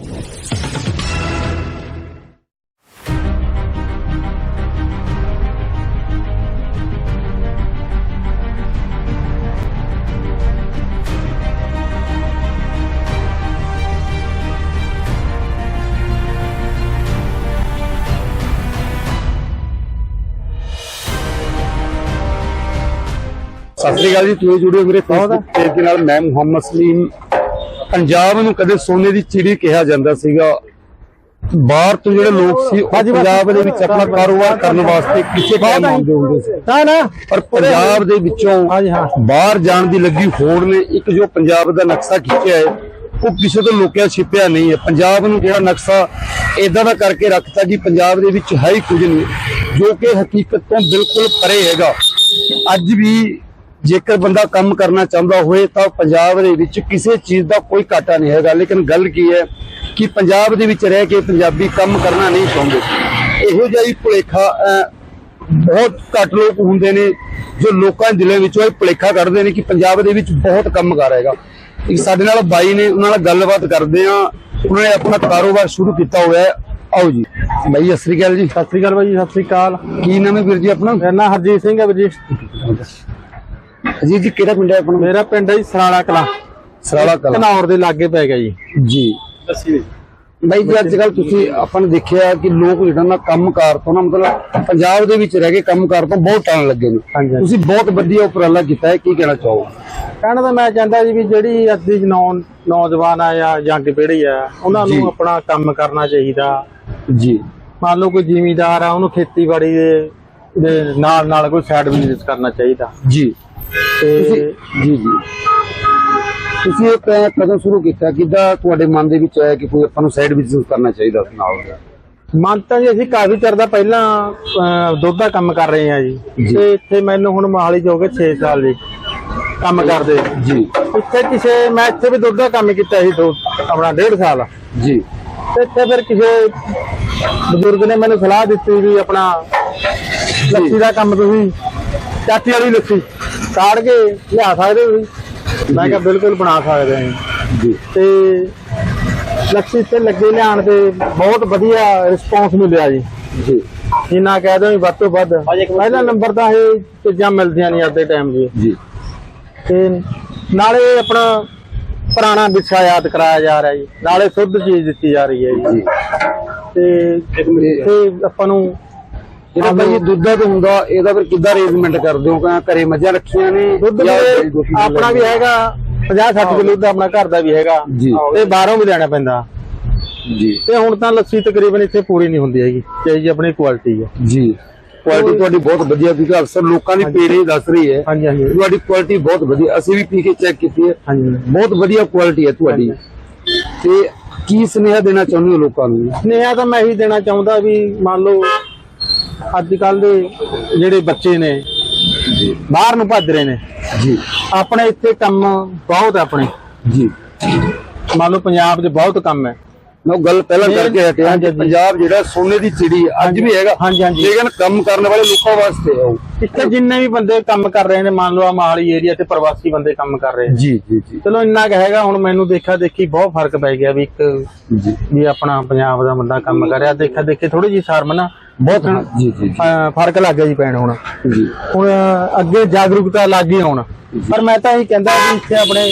ਸਤਿ ਸ੍ਰੀ ਅਕਾਲ ਜੀ ਤੁਸੀਂ ਜੁੜੇ ਹੋ ਮੇਰੇ ਫੇਸਬੁੱਕ ਪੇਜ ਦੇ ਨਾਲ ਮੈਂ ਮੁਹੰਮਦ ਸਲੀਮ। ਪੰਜਾਬ ਨੂੰ ਕਦੇ ਸੋਨੇ ਦੀ ਚਿੜੀ ਕਿਹਾ ਜਾਂਦਾ ਸੀਗਾ। ਬਾਹਰ ਤੋਂ ਜਿਹੜੇ ਲੋਕ ਸੀ ਉਹ ਪੰਜਾਬ ਦੇ ਵਿੱਚ ਆਪਣਾ ਕਾਰੋਬਾਰ ਕਰਨ ਵਾਸਤੇ ਕਿਸੇ ਟਾਈਮ ਆਉਂਦੇ ਹੁੰਦੇ ਸੀ। ਨਾ ਨਾ। ਪਰ ਪੰਜਾਬ ਦੇ ਵਿੱਚੋਂ ਹਾਂ। ਬਾਹਰ ਜਾਣ ਦੀ ਲੱਗੀ ਹੋੜ ਨੇ ਇੱਕ ਜੋ ਪੰਜਾਬ ਦਾ ਨਕਸ਼ਾ ਖਿੱਚਿਆ ਹੈ ਉਹ ਕਿਸੇ ਤੋਂ ਲੁਕਿਆ ਛਿਪਿਆ ਨਹੀਂ ਹੈ। ਪੰਜਾਬ ਨੂੰ ਜਿਹੜਾ ਨਕਸ਼ਾ ਇਦਾਂ ਦਾ ਕਰਕੇ ਰੱਖਤਾ ਕਿ ਪੰਜਾਬ ਦੇ ਵਿੱਚ ਹੈ ਹੀ ਕੁਝ ਨਹੀਂ ਜੋ ਕਿ ਹਕੀਕਤ ਤੋਂ ਬਿਲਕੁਲ ਪਰੇ ਹੈਗਾ। ਅੱਜ ਵੀ ਜੇਕਰ ਬੰਦਾ ਕੰਮ ਕਰਨਾ ਚਾਹੁੰਦਾ ਹੋਏ ਤਾਂ ਪੰਜਾਬ ਦੇ ਵਿੱਚ ਕਿਸੇ ਚੀਜ਼ ਦਾ ਕੋਈ ਘਾਟਾ ਨਹੀਂ ਹੈਗਾ। ਲੇਕਿਨ ਗੱਲ ਕੀ ਹੈ ਕਿ ਪੰਜਾਬ ਦੇ ਵਿੱਚ ਰਹਿ ਕੇ ਪੰਜਾਬੀ ਕੰਮ ਕਰਨਾ ਨਹੀਂ ਚਾਹੁੰਦੇ। ਇਹੋ ਜਿਹਾ ਹੀ ਭੁਲੇਖਾ ਬਹੁਤ ਘੱਟ ਲੋਕ ਹੁੰਦੇ ਨੇ ਜੋ ਲੋਕਾਂ ਦੇ ਦਿਲਾਂ ਵਿੱਚੋਂ ਇਹ ਭੁਲੇਖਾ ਕੱਢਦੇ ਨੇ ਕਿ ਪੰਜਾਬ ਦੇ ਵਿੱਚ ਬਹੁਤ ਕੰਮਕਾਰ ਹੈਗਾ। ਇੱਕ ਸਾਡੇ ਨਾਲ ਬਾਈ ਨੇ ਉਹਨਾਂ ਨਾਲ ਗੱਲਬਾਤ ਕਰਦੇ ਆ ਉਹਨਾਂ ਨੇ ਆਪਣਾ ਕਾਰੋਬਾਰ ਸ਼ੁਰੂ ਕੀਤਾ ਹੋਇਆ ਹੈ। ਆਓ ਜੀ। ਬਾਈ ਸਤਿ ਸ੍ਰੀ ਅਕਾਲ ਜੀ। ਸਤਿ ਸ੍ਰੀ ਅਕਾਲ ਬਾਈ ਜੀ ਸਤਿ ਸ੍ਰੀ ਅਕਾਲ। ਕੀ ਨਾਮ ਹੈ ਵੀਰ ਜੀ ਆਪਣਾ? ਮੇਰਾ ਨਾਂ ਹਰਜੀਤ ਸਿੰਘ ਹੈ ਵੀਰ ਜੀ। ਜੀ ਜੀ ਕਿਹੜਾ ਪਿੰਡ ਹੈ ਆਪਣਾ? ਮੇਰਾ ਪਿੰਡ ਹੈ ਜੀ ਸਰਾਲਾ ਕਲਾਂ। ਸਰਾਲਾ ਕਲਾ। ਘਨੌਰ ਦੇ ਲਾਗੇ ਪੈ ਗਿਆ ਜੀ। ਜੀ। ਬਾਈ ਜੀ ਅੱਜ ਕੱਲ ਤੁਸੀਂ ਆਪਾਂ ਨੇ ਦੇਖਿਆ ਕਿ ਲੋਕ ਜਿਹੜਾ ਨਾ ਕੰਮਕਾਰ ਤੋਂ ਨਾ ਮਤਲਬ ਪੰਜਾਬ ਦੇ ਵਿੱਚ ਰਹਿ ਕੇ ਕੰਮਕਾਰ ਤੋਂ ਬਹੁਤ ਟਾਣ ਲੱਗੇ ਨੇ। ਤੁਸੀਂ ਬਹੁਤ ਵਧੀਆ ਉਪਰਾਲਾ ਕੀਤਾ ਹੈ ਕੀ ਕਹਿਣਾ ਚਾਹੋਗੇ? ਕਹਿਣਾ ਤਾਂ ਮੈਂ ਚਾਹੁੰਦਾ ਜੀ ਵੀ ਜਿਹੜੀ ਅੱਜ ਦੀ ਨੌ ਨੌਜਵਾਨ ਆ ਜਾਂ ਜੰਗ ਪੀੜ੍ਹੀ ਆ ਉਹਨਾਂ। ਨੂੰ ਆਪਣਾ ਕੰਮ ਕਰਨਾ ਚਾਹੀਦਾ। ਜੀ। ਮੰਨ ਲਓ ਕੋਈ ਜ਼ਿਮੀਦਾਰ ਆ ਉਹਨੂੰ ਖੇਤੀਬਾੜੀ ਦੇ ਦੇ ਨਾਲ ਨਾਲ ਕੋਈ ਸਾਈਡ ਬਿਜ਼ਨਸ ਕਰਨਾ ਚਾਹੀਦਾ। ਜੀ। ਤੇ ਜੀ ਜੀ। ਤੁਸੀਂ ਇਹ ਕ- ਕਦੋਂ ਸ਼ੁਰੂ ਕੀਤਾ ਕਿੱਦਾਂ ਤੁਹਾਡੇ ਮਨ ਦੇ ਵਿੱਚ ਆਇਆ ਕਿ ਕੋਈ ਆਪਾਂ ਨੂੰ ਸਾਈਡ ਬਿਜ਼ਨਸ ਕਰਨਾ ਚਾਹੀਦਾ ਉਸ ਨਾਲ। ਦਾ ਮੰਨ ਤਾਂ ਜੀ ਅਸੀਂ ਕਾਫੀ ਚਿਰ ਦਾ ਪਹਿਲਾਂ ਅਹ, ਦੁੱਧ ਦਾ ਕੰਮ ਕਰ ਰਹੇ ਆ ਜੀ। ਜੀ। ਤੇ ਇੱਥੇ ਮੈਨੂੰ ਹੁਣ ਮੋਹਾਲੀ ਹੋ ਗਏ 6 ਸਾਲ ਜੀ ਕੰਮ ਕਰਦੇ। ਜੀ। ਇੱਥੇ ਕਿਸੇ ਮੈਂ ਇੱਥੇ ਵੀ ਦੁੱਧ ਦਾ ਕੰਮ ਕੀਤਾ ਸੀ ਦੋ ਆਪਣਾ ਡੇਢ ਸਾਲ। ਜੀ। ਤੇ ਇੱਥੇ ਫਿਰ ਕਿਸੇ ਬਜ਼ੁਰਗ ਨੇ ਮੈਨੂੰ ਸਲਾਹ ਦਿੱਤੀ ਵੀ ਆਪਣਾ ਲੱਸੀ ਦਾ ਕੰਮ ਤੁਸੀਂ ਚਾਚੀ ਵਾਲੀ ਲੱਸੀ। ਕਾੜ ਕੇ ਲਿਆ ਸਕਦੇ ਹੋ ਤੁਸੀਂ ਮੈਂ ਕਿਹਾ ਬਿਲਕੁਲ ਬਣਾ ਸਕਦੇ ਹਾਂ ਜੀ। ਤੇ ਲੱਸੀ ਤੇ ਲੱਗੇ ਲਿਆਣ ਤੇ ਬਹੁਤ ਵਧੀਆ ਰਿਸਪੌਂਸ ਮਿਲਿਆ ਜੀ। ਜੀ। ਜਿੰਨਾ ਕਹਿ ਦੋ ਵੀ ਵੱਧ ਤੋਂ ਵੱਧ। ਪਹਿਲਾ ਨੰਬਰ ਤਾਂ ਇਹ ਚੀਜ਼ਾਂ ਮਿਲਦੀਆਂ ਨਹੀਂ ਅੱਜ ਦੇ ਟਾਈਮ ਜੀ। ਜੀ। ਤੇ ਨਾਲੇ ਆਪਣਾ ਪੁਰਾਣਾ ਵਿਰਸਾ ਯਾਦ ਕਰਾਇਆ ਜਾ ਰਿਹਾ ਜੀ। ਨਾਲੇ ਸ਼ੁੱਧ ਚੀਜ਼ ਦਿੱਤੀ ਜਾ ਰਹੀ ਹੈ ਜੀ। ਜੀ। ਤੇ ਤੇ ਆਪਾਂ ਨੂੰ ਜਿਹੜਾ ਭਾਈ ਇਹ ਦੁੱਧ ਦਾ ਹੁੰਦਾ ਇਹਦਾ ਫਿਰ ਕਿੱਦਾਂ ਅਰੇਂਜਮੈਂਟ ਕਰਦੇ ਹੋ? ਕਹਿੰਦਾ ਘਰੇ ਮੱਝਾਂ ਰੱਖੀਆਂ ਨੇ ਦੁੱਧ ਆਪਣਾ ਵੀ ਹੈਗਾ 50 60 ਕਿਲੋ ਦਾ ਆਪਣਾ ਘਰ ਦਾ ਵੀ ਹੈਗਾ। ਤੇ ਬਾਹਰੋਂ ਵੀ ਲੈਣਾ ਪੈਂਦਾ। ਜੀ। ਤੇ ਹੁਣ ਤਾਂ ਲੱਸੀ ਤਕਰੀਬਨ ਇੱਥੇ ਪੂਰੀ ਨਹੀਂ ਹੁੰਦੀ ਹੈਗੀ ਚਾਹੀ ਜੀ ਆਪਣੀ ਕੁਆਲਿਟੀ ਹੈ ਜੀ। ਕੁਆਲਿਟੀ ਤੁਹਾਡੀ ਬਹੁਤ ਵਧੀਆ ਕਿਉਂਕਿ ਅਕਸਰ ਲੋਕਾਂ ਦੀ ਪੀੜੀ ਦੱਸ ਰਹੀ ਹੈ। ਹਾਂਜੀ ਹਾਂਜੀ। ਤੁਹਾਡੀ ਕੁਆਲਿਟੀ ਬਹੁਤ ਵਧੀਆ ਅਸੀਂ ਵੀ ਪੀ ਕੇ ਚੈੱਕ ਕੀਤੀ ਹੈ। ਹਾਂਜੀ। ਬਹੁਤ ਵਧੀਆ ਕੁਆਲਿਟੀ ਹੈ ਤੁਹਾਡੀ। ਤੇ ਕੀ ਸੁਨੇਹਾ ਦੇਣਾ ਚਾਹੁੰਦੇ ਹੋ ਲੋਕਾਂ ਨੂੰ? ਸਨੇਹਾ ਤਾਂ ਮੈਂ ਇਹੀ ਦੇਣਾ ਚਾਹੁੰਦਾ ਵੀ ਮੰਨ ਲਓ ਅੱਜ ਕੱਲ ਦੇ ਜਿਹੜੇ ਬੱਚੇ ਨੇ ਜੀ। ਬਾਹਰ ਨੂੰ ਭੱਜ ਰਹੇ ਨੇ। ਜੀ। ਆਪਣੇ ਇੱਥੇ ਕੰਮ ਬਹੁਤ ਹੈ ਆਪਣੇ। ਜੀ। ਮੰਨ ਲਓ ਪੰਜਾਬ 'ਚ ਬਹੁਤ ਕੰਮ ਹੈ। ਮੈਂ ਗੱਲ ਪਹਿਲਾਂ ਕਰਕੇ ਹਟਿਆ ਕਿ। ਪੰਜਾਬ ਜਿਹੜਾ ਸੋਨੇ ਦੀ ਚਿੜੀ ਅੱਜ ਵੀ ਹੈਗਾ। ਹਾਂਜੀ, ਹਾਂਜੀ। ਲੇਕਿਨ ਕੰਮ ਕਰਨ ਵਾਲੇ ਲੋਕਾਂ ਵਾਸਤੇ ਉਹ। ਇੱਥੇ ਜਿੰਨੇ ਵੀ ਬੰਦੇ ਕੰਮ ਕਰ ਰਹੇ ਨੇ ਮੰਨ ਲਓ ਆ ਮਾਲੀ ਏਰੀਆ ਤੇ ਪ੍ਰਵਾਸੀ ਬੰਦੇ ਕੰਮ ਕਰ ਰਹੇ ਨੇ। ਜੀ ਜੀ ਜੀ। ਚਲੋ ਇੰਨਾ ਕੁ ਹੈਗਾ ਹੁਣ ਮੈਨੂੰ ਦੇਖਾ ਦੇਖੀ ਬਹੁਤ ਫ਼ਰਕ ਪੈ ਗਿਆ ਵੀ ਇੱਕ ਜੀ। ਵੀ ਆਪਣਾ ਪੰਜਾਬ ਦਾ ਬੰਦਾ ਕੰਮ ਕਰਿਆ ਦੇਖਾ ਦੇਖੇ ਥੋੜੀ ਜੀ ਸ਼ਰਮ ਨਾ ਬਹੁਤ ਜੀ ਜੀ ਫ਼ਰਕ ਲੱਗ ਗਿਆ ਜੀ ਪੈਣ ਹੁਣ। ਜੀ। ਹੁਣ ਅੱਗੇ ਜਾਗਰੂਕਤਾ ਲੱਗ ਗਈ ਹੁਣ। ਪਰ ਮੈਂ ਤਾਂ ਇਹ ਕਹਿੰਦਾ ਵੀ ਇੱਥੇ ਆਪਣੇ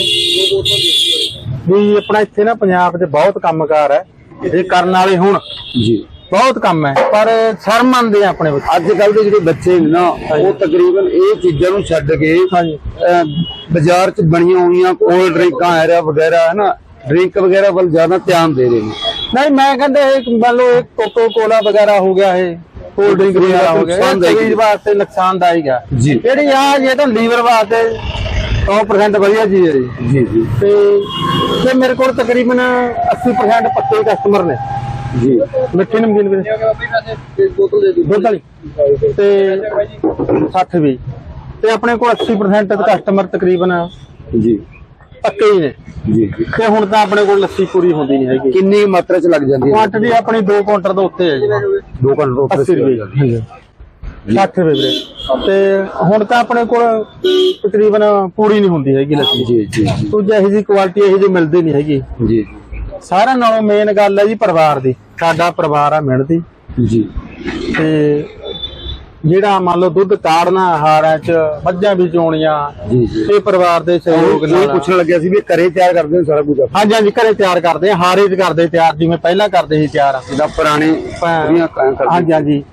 ਵੀ ਆਪਣਾ ਇੱਥੇ ਨਾ ਪੰਜਾਬ 'ਚ ਬਹੁਤ ਕੰਮਕਾਰ ਹੈ। ਇਹ ਕਰਨ ਵਾਲੇ ਹੁਣ ਜੀ। ਬਹੁਤ ਕੰਮ ਹੈ ਪਰ ਸ਼ਰਮ ਮੰਨਦੇ ਆ ਆਪਣੇ ਵਿੱਚ ਅੱਜ ਕੱਲ ਦੇ ਜਿਹੜੇ ਬੱਚੇ ਨੇ ਨਾ ਉਹ ਤਕਰੀਬਨ ਇਹ ਚੀਜ਼ਾਂ ਨੂੰ ਛੱਡ ਕੇ ਹਾਂਜੀ। ਬਾਜ਼ਾਰ 'ਚ ਬਣੀਆਂ ਹੋਈਆਂ ਕੋਲਡ ਡਰਿੰਕਾਂ ਐਰਾ ਵਗੈਰਾ ਹੈ ਨਾ ਡਰਿੰਕ ਵਗੈਰਾ ਵੱਲ ਜ਼ਿਆਦਾ ਧਿਆਨ ਦੇ ਰਹੇ ਨੇ। ਨਹੀਂ ਮੈਂ ਕਹਿੰਦਾ ਇਹ ਮੰਨ ਲਓ ਇਹ ਕੋਕੋ ਕੋਲਾ ਵਗੈਰਾ ਹੋ ਗਿਆ ਇਹ ਕੋਲਡ ਡਰਿੰਕ ਵਗੈਰਾ ਹੋ ਗਿਆ ਇਹ ਨੁਕਸਾਨਦਾਇਕ ਸਰੀਰ ਵਾਸਤੇ ਨੁਕਸਾਨਦਾਇਕ ਹੈ ਜੀ। ਜਿਹੜੀ ਆ ਇਹ ਤਾਂ ਲੀਵਰ ਵਾਸਤੇ 100% ਵਧੀਆ ਚੀਜ਼ ਹੈ ਜੀ ਜੀ। ਜੀ ਤੇ ਤੇ ਮੇਰੇ ਕੋਲ ਤਕਰੀਬਨ 80% ਪੱਕੇ ਕਸਟਮਰ ਨੇ। ਜੀ। ਮਿੱਠੀ ਨਮਕੀਨ ਵੀ। ਦੁੱਧ ਵਾਲੀ। ਤੇ 60 ਵੀ। ਤੇ ਆਪਣੇ ਕੋਲ 80% ਕਸਟਮਰ ਤਕਰੀਬਨ ਜੀ। ਪੱਕੇ ਹੀ ਨੇ। ਜੀ। ਜੀ ਤੇ ਹੁਣ ਤਾਂ ਆਪਣੇ ਕੋਲ ਲੱਸੀ ਪੂਰੀ ਹੁੰਦੀ ਨਹੀਂ ਹੈਗੀ। ਕਿੰਨੀ ਮਾਤਰਾ 'ਚ ਲੱਗ ਜਾਂਦੀ ਹੈ? ਕੁਆਂਟੀਟੀ ਆਪਣੀ 2 ਕੁਇੰਟਲ ਤੋਂ ਉੱਤੇ ਹੈ ਜੀ। ਦੋ ਘੰਟੇ 80 ਰੁਪਏ। 60 ਰੁਪਏ ਵੀਰੇ। ਤੇ ਹੁਣ ਤਾਂ ਆਪਣੇ ਕੋਲ ਤਕਰੀਬਨ ਪੂਰੀ ਨਹੀਂ ਹੁੰਦੀ ਹੈਗੀ ਲੱਸੀ। ਜੀ ਜੀ ਜੀ। ਦੂਜਾ ਇਹੋ ਜਿਹੀ ਕੁਆਲਿਟੀ ਇਹੋ ਜਿਹੀ ਮਿਲਦੀ ਨਹੀਂ ਹੈਗੀ। ਜੀ। ਸਾਰਿਆਂ ਨਾਲੋਂ ਮੇਨ ਗੱਲ ਹੈ ਜੀ ਪਰਿਵਾਰ ਦੀ। ਸਾਡਾ ਪਰਿਵਾਰ ਆ ਮਿਹਨਤੀ। ਜੀ। ਤੇ ਜਿਹੜਾ ਮੰਨ ਲਓ ਦੁੱਧ ਕਾੜਨਾ ਹਾਰਾਂ ਚ ਮੱਝਾਂ ਵੀ ਚੋਣੀਆਂ ਜੀ ਜੀ। ਇਹ ਪਰਿਵਾਰ ਦੇ ਸਹਿਯੋਗ ਇਹ ਨਾਲ। ਪੁੱਛਣ ਲੱਗਿਆ ਸੀ ਵੀ ਘਰੇ ਤਿਆਰ ਕਰਦੇ ਹੋ ਸਾਰਾ ਕੁਝ ਹਾਂਜੀ ਹਾਂਜੀ ਘਰੇ ਤਿਆਰ ਕਰਦੇ ਆ ਹਾਰੇ ਚ ਕਰਦੇ ਤਿਆਰ ਜਿਵੇਂ ਪਹਿਲਾਂ ਕਰਦੇ ਸੀ ਤਿਆਰ। ਜਿਹਦਾ ਪੁਰਾਣੇ ਹਾਂਜੀ ਹਾਂਜੀ।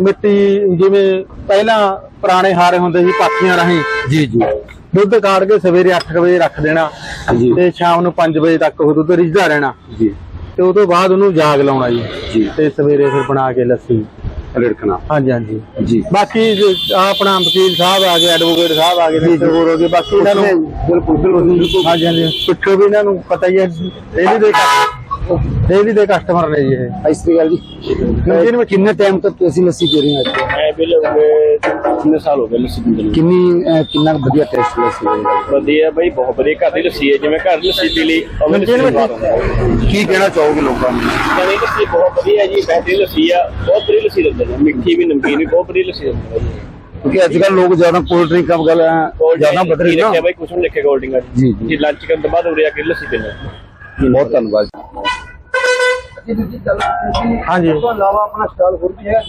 ਮਿੱਟੀ ਜਿਵੇਂ ਪਹਿਲਾਂ ਪੁਰਾਣੇ ਹਾਰੇ ਹੁੰਦੇ ਸੀ ਪਾਥੀਆਂ ਰਾਹੀਂ। ਜੀ ਜੀ। ਦੁੱਧ ਕਾੜ ਕੇ ਸਵੇਰੇ 8 ਵਜੇ ਰੱਖ ਦੇਣਾ ਤੇ ਸ਼ਾਮ ਨੂੰ 5 ਵਜੇ ਤੱਕ ਉਹ ਦੁੱਧ ਰਿੱਝਦਾ ਰਹਿਣਾ। ਜੀ। ਤੇ ਉਹ ਤੋਂ ਬਾਅਦ ਉਹਨੂੰ ਜਾਗ ਲਾਉਣਾ ਜੀ। ਤੇ ਸਵੇਰੇ ਫਿਰ ਬਣਾ ਕੇ ਲੱਸੀ। ਲੜਕਣਾ ਹਾਂਜੀ ਹਾਂਜੀ। ਜੀ। ਬਾਕੀ ਜੇ ਆਪਣਾ ਵਕੀਲ ਸਾਹਿਬ ਆ ਗਏ ਐਡਵੋਕੇਟ ਸਾਹਿਬ ਆ ਗਏ ਮਿਸਟਰ ਹੋਰ ਹੋ ਗਏ ਬਾਕੀ ਇਹਨਾਂ ਨੂੰ ਬਿਲਕੁਲ ਬਿਲਕੁਲ ਹਾਂਜੀ ਹਾਂਜੀ। ਪਿੱਛੋਂ ਵੀ ਇਹਨਾਂ ਨੂੰ ਪਤਾ ਹੀ ਹੈ ਡੇਲੀ ਦੇ ਡੇਲੀ ਦੇ ਕਸਟਮਰ ਨੇ ਜੀ ਇਹ। ਇਸ ਦੀ ਗੱਲ ਜੀ। ਕਿੰਨੇ ਵਿੱਚ ਕਿੰਨੇ ਟਾਈਮ ਤੱਕ ਤੁਸੀਂ ਲੱਸੀ ਪੀ ਰਹੇ ਹੋ ਇੱਥੇ? ਮੈਂ ਬਿਲ ਕਿੰਨੇ ਸਾਲ ਹੋ ਗਏ ਲੱਸੀ ਪੀਂਦੇ ਨੂੰ? ਕਿੰਨੀ ਕਿੰਨਾ ਵਧੀਆ ਟੇਸਟ ਲੱਸੀ ਦਾ? ਵਧੀਆ ਬਾਈ ਬਹੁਤ ਵਧੀਆ ਘਰ ਦੀ ਲੱਸੀ ਹੈ। ਜਿਵੇਂ ਘਰ ਦੀ ਲੱਸੀ ਪੀ ਲਈ ਕੀ ਕਹਿਣਾ ਚਾਹੋਗੇ ਲੋਕਾਂ ਨੂੰ? ਕਹਿੰਦੇ ਲੱਸੀ ਬਹੁਤ ਵਧੀਆ ਜੀ ਬਹਿਤਰੀਨ ਲੱਸੀ ਆ ਬਹੁਤ ਵਧੀਆ ਲੱਸੀ ਦਿੰਦੇ ਨੇ। ਮਿੱਠੀ ਵੀ ਨਮਕੀਨ ਵੀ ਬਹੁਤ ਵਧੀਆ ਲੱਸੀ ਦਿੰਦੇ ਨੇ ਕਿਉਂਕਿ ਅੱਜ ਕੱਲ ਲੋਕ ਜ਼ਿਆਦਾ ਕੋਲਡ ਡਰਿੰਕ ਕੰਮ ਗੱਲ ਜ਼ਿਆਦਾ ਬਦਲ ਰਹੇ ਨਾ ਬਾਈ ਕੁਛ ਨਹੀਂ ਲਿਖਿਆ ਕੋਲਡਿੰਗ ਜੀ, ਜੀ। ਜੀ ਲੰਚ ਕਰਨ ਤੋਂ ਬਾਅਦ ਉਰੇ ਆ ਕੇ ਲੱਸੀ ਹਾਂ। ਬਹੁਤ ਧੰਨਵਾਦ। ਹਾਂਜੀ। ਇਲਾਵਾ ਆਪਣਾ ਸਟਾਲ ਹੋਰ ਵੀ ਹੈ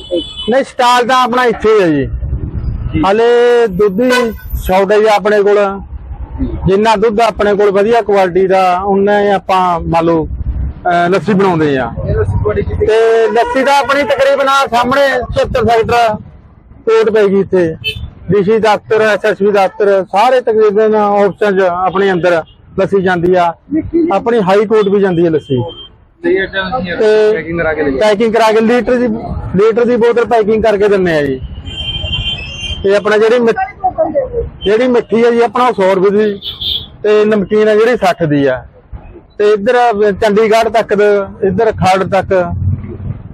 ਨਹੀਂ ਸਟਾਲ ਤਾਂ ਆਪਣਾ ਇੱਥੇ ਹੀ ਹੈ ਜੀ। ਹਲੇ ਦੁੱਧ ਦੀ ਸ਼ਾਰਟੇਜ ਆਪਣੇ ਕੋਲ। ਜਿੰਨਾ ਦੁੱਧ ਆਪਣੇ ਕੋਲ ਵਧੀਆ ਕੁਆਲਿਟੀ ਦਾ ਉਨਾ ਹੀ ਆਪਾਂ ਮੰਨ ਲਓ ਲੱਸੀ ਬਣਾਉਂਦੇ ਆ। ਤੇ ਲੱਸੀ ਦਾ ਆਪਣੀ ਤਕਰੀਬਨ ਆਹ ਸਾਹਮਣੇ 76 ਸੈਕਟਰ ਕੋਟ ਪੈ ਇੱਥੇ। ਡੀਸੀ ਦਫ਼ਤਰ ਐਸਐਸਬੀ ਦਫ਼ਤਰ, ਸਾਰੇ ਤਕਰੀਬਨ ਆਪਸ਼ਨ ਆਪਣੇ ਅੰਦਰ ਲੱਸੀ ਜਾਂਦੀ ਆ। ਆਪਣੀ ਹਾਈ ਕੋਰਟ ਵੀ ਜਾਂਦੀ ਹੈ ਲੱਸੀ। ਪੈਕਿੰਗ ਕਰਾ ਕੇ ਪੈਕਿੰਗ ਕਰਾ ਕੇ ਲੀਟਰ ਦੀ ਲੀਟਰ ਦੀ ਬੋਤਲ ਪੈਕਿੰਗ ਕਰਕੇ ਦਿੰਨੇ ਆ ਜੀ। ਤੇ ਆਪਣਾ ਜਿਹੜੀ ਮਿੱਠ- ਜਿਹੜੀ ਮਿੱਠੀ ਹੈ ਜੀ, ਆਪਣਾ ਉਹ 100 ਰੁਪਏ ਦੀ, ਤੇ ਨਮਕੀਨ ਹੈ ਜਿਹੜੀ 60 ਦੀ ਆ। ਤੇ ਇੱਧਰ ਚੰਡੀਗੜ੍ਹ ਤੱਕ ਦਾ ਇੱਧਰ ਖੜ ਤੱਕ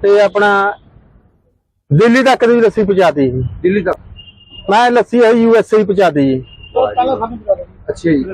ਤੇ ਆਪਣਾ ਦਿੱਲੀ ਤੱਕ ਦੀ ਲੱਸੀ ਪਹੁੰਚਾਤੀ ਜੀ। ਦਿੱਲੀ ਤੱਕ? ਮੈਂ ਲੱਸੀ ਯੂ ਐਸ ਏ ਪਹੁੰਚਾਤੀ ਜੀ। ਅੱਛਾ ਜੀ।